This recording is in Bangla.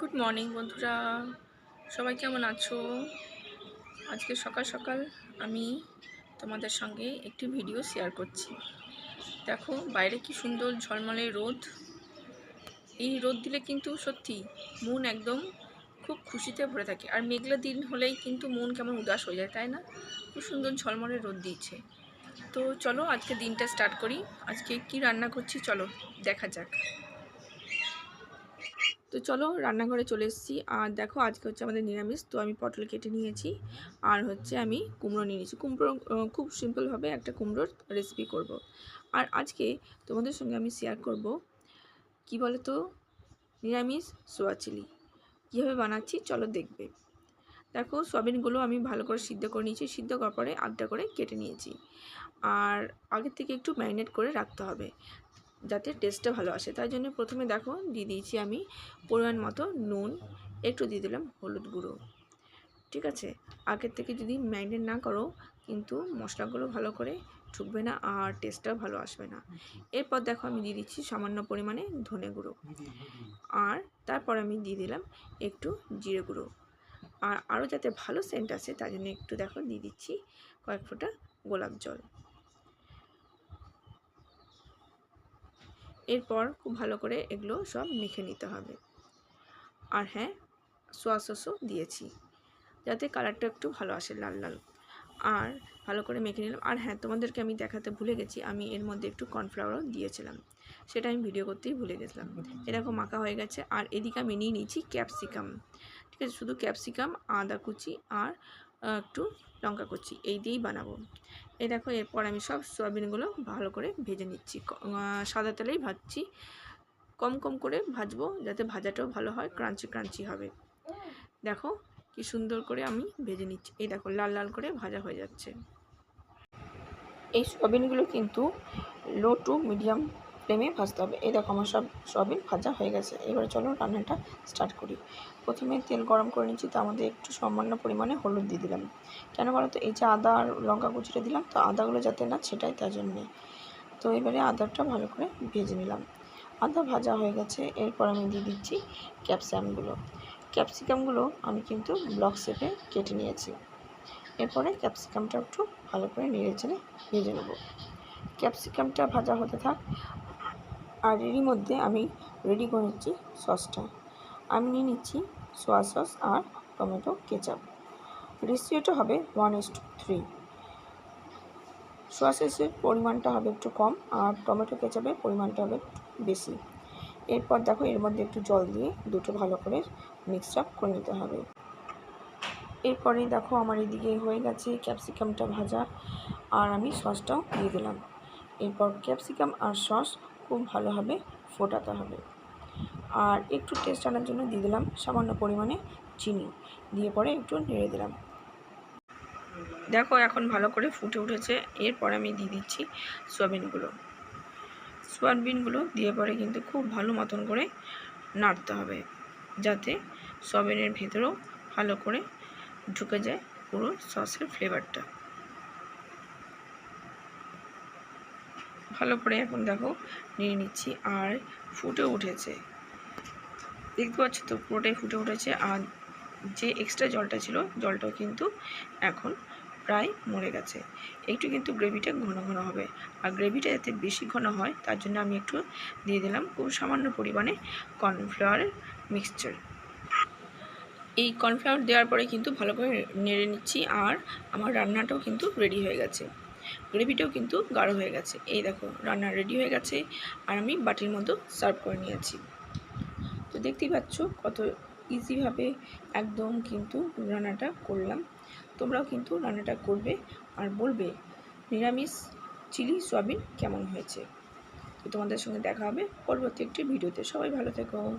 গুড মর্নিং বন্ধুরা। সবাই কেমন আছো? আজকে সকাল সকাল আমি তোমাদের সঙ্গে একটি ভিডিও শেয়ার করছি। দেখো, বাইরে কি সুন্দর ঝলমলে রোদ। এই রোদ দিলে কিন্তু সত্যি মন একদম খুব খুশিতে ভরে থাকে। আর মেঘলা দিন হলেই কিন্তু মন কেমন উদাস হয়ে যায়, তাই না? খুব সুন্দর ঝলমলে রোদ দিয়েছে। তো চলো আজকে দিনটা স্টার্ট করি। আজকে কি রান্না করছি, চলো দেখা যাক। তো চলো রান্নাঘরে চলে এসেছি। আর দেখো আজকে হচ্ছে আমাদের নিরামিষ, তো আমি পটল কেটে নিয়েছি। আর হচ্ছে আমি কুমড়ো নিয়ে নিয়েছি। কুমড়ো খুব সিম্পলভাবে একটা কুমড়োর রেসিপি করব। আর আজকে তোমাদের সঙ্গে আমি শেয়ার করব কি বলে তো নিরামিষ সোয়া চিলি কীভাবে বানাচ্ছি চলো দেখবে। দেখো সয়াবিনগুলো আমি ভালো করে সিদ্ধ করে নিয়েছি। সিদ্ধ করার পরে আধটা করে কেটে নিয়েছি। আর আগের থেকে একটু ম্যারিনেট করে রাখতে হবে। যাতে টেস্টটা ভালো আসে। তাই জন্য প্রথমে দেখো দিয়ে দিয়েছি আমি পরিমাণ মতো নুন, একটু দিয়ে দিলাম হলুদ গুঁড়ো। ঠিক আছে? আগের থেকে যদি ম্যারিনেট না করো, কিন্তু মশলাগুলো ভালো করে ঠুকবে না আর টেস্টটাও ভালো আসবে না। এরপর দেখো আমি দিয়ে দিচ্ছি সামান্য পরিমাণে ধনে গুঁড়ো। আর তারপর আমি দিয়ে দিলাম একটু জিরে গুঁড়ো। আর আরও যাতে ভালো সেন্ট আসে, তার জন্য একটু দেখো দিয়ে দিচ্ছি কয়েক ফোঁটা গোলাপ জল। এরপর খুব ভালো করে এগুলো সব মেখে নিতে হবে। আর হ্যাঁ সোয়া সসও দিয়েছি, যাতে কালারটা একটু ভালো আসে লাল লাল। আর ভালো করে মেখে নিলাম। আর হ্যাঁ তোমাদেরকে আমি দেখাতে ভুলে গেছি, আমি এর মধ্যে একটু কর্নফ্লাওয়ারও দিয়েছিলাম। সেটা আমি ভিডিও করতেই ভুলে গেছিলাম। এরকম মাখা হয়ে গেছে। আর এদিকে আমি নিয়ে নিয়েছি ক্যাপসিকাম। ঠিক আছে, শুধু ক্যাপসিকাম, আদা কুচি আর একটু লঙ্কা কুচি এই দিয়েই বানাবো। এই দেখো, এরপর আমি সব সয়াবিনগুলো ভালো করে ভেজে নিচ্ছি। সাদা তেলেই ভাজছি। কম কম করে ভাজবো যাতে ভাজাটাও ভালো হয়, ক্রাঞ্চি ক্রাঞ্চি হবে। দেখো কি সুন্দর করে আমি ভেজে নিচ্ছি। এই দেখো, লাল লাল করে ভাজা হয়ে যাচ্ছে। এই সয়াবিনগুলো কিন্তু লো টু মিডিয়াম ফ্লেমে ভাজতে হবে। এই দেখো আমার সব সয়াবিন ভাজা হয়ে গেছে। এবারে চলো রান্নাটা স্টার্ট করি। প্রথমে তেল গরম করে নিচ্ছি তার মধ্যে একটু সামান্য পরিমাণে হলুদ দিয়ে দিলাম। কেন বলো তো এই যে আদা আর লঙ্কা কুচিটা দিলাম, তো আদাগুলো যাতে না সেটাই তার জন্যে। তো এবারে আদাটা ভালো করে ভেজে নিলাম। আদা ভাজা হয়ে গেছে, এরপর আমি দিয়ে দিচ্ছি ক্যাপসিকামগুলো। ক্যাপসিকামগুলো আমি কিন্তু ব্লক শেপে কেটে নিয়েছি। এরপরে ক্যাপসিকামটা একটু ভালো করে নেড়ে চেড়ে ভেজে নেব। ক্যাপসিকামটা ভাজা হতে থাক আর এরই মধ্যে আমি রেডি করে নিচ্ছি সসটা। আমি নিয়ে নিচ্ছি সোয়া সস আর টমেটো কেচাপ রেসিপিটা হবে one is to three soya সসের পরিমাণটা হবে একটু কম আর টমেটো কেচাপের পরিমাণটা হবে বেশি। এরপর দেখো এর মধ্যে একটু জল দিয়ে দুটো ভালো করে মিক্স আপ করে নিতে হবে। এরপরে দেখো আমার এদিকে হয়ে গেছে ক্যাপসিকামটা ভাজা। আর আমি সসটাও দিয়ে দিলাম। এরপর ক্যাপসিকাম আর সস খুব ভালোভাবে ফোটাতে হবে। আর একটু টেস্ট আনার জন্য দিয়ে দিলাম সামান্য পরিমাণে চিনি। দিয়ে পরে একটু নেড়ে দিলাম। দেখো এখন ভালো করে ফুটে উঠেছে। এরপর আমি দিয়ে দিচ্ছি সয়াবিনগুলো। সয়াবিনগুলো দিয়ে পরে কিন্তু খুব ভালো মতন করে নাড়তে হবে, যাতে সয়াবিনের ভেতরেও ভালো করে ঢুকে যায় পুরো সসের ফ্লেভারটা ভালো করে এখন দেখো নিয়ে নিচ্ছি আর ফুটে উঠেছে। দেখতে পাচ্ছ তো পুরোটাই ফুটে উঠেছে আর যে এক্সট্রা জলটা ছিল, জলটাও কিন্তু এখন প্রায় মরে গেছে। একটু কিন্তু গ্রেভিটা ঘন ঘন হবে। আর গ্রেভিটা যাতে বেশি ঘন হয়, তার জন্য আমি একটু দিয়ে দিলাম খুব সামান্য পরিমাণে কর্নফ্লাওয়ারের মিক্সচার। এই কর্নফ্লাওয়ার দেওয়ার পরে কিন্তু ভালো করে নেড়ে নিচ্ছি আর আমার রান্নাটাও কিন্তু রেডি হয়ে গেছে। গ্রেভিটাও কিন্তু গাঢ় হয়ে গেছে। এই দেখো, রান্না রেডি হয়ে গেছে আর আমি বাটির মতো সার্ভ করে নিয়েছি। তো দেখতেই পাচ্ছ কত ইজিভাবে একদম কিন্তু রান্নাটা করলাম। তোমরাও কিন্তু রান্নাটা করবে আর বলবে, নিরামিষ চিলি সয়াবিন কেমন হয়েছে? তো তোমাদের সঙ্গে দেখা হবে পরবর্তী একটি ভিডিওতে। সবাই ভালো থেকো।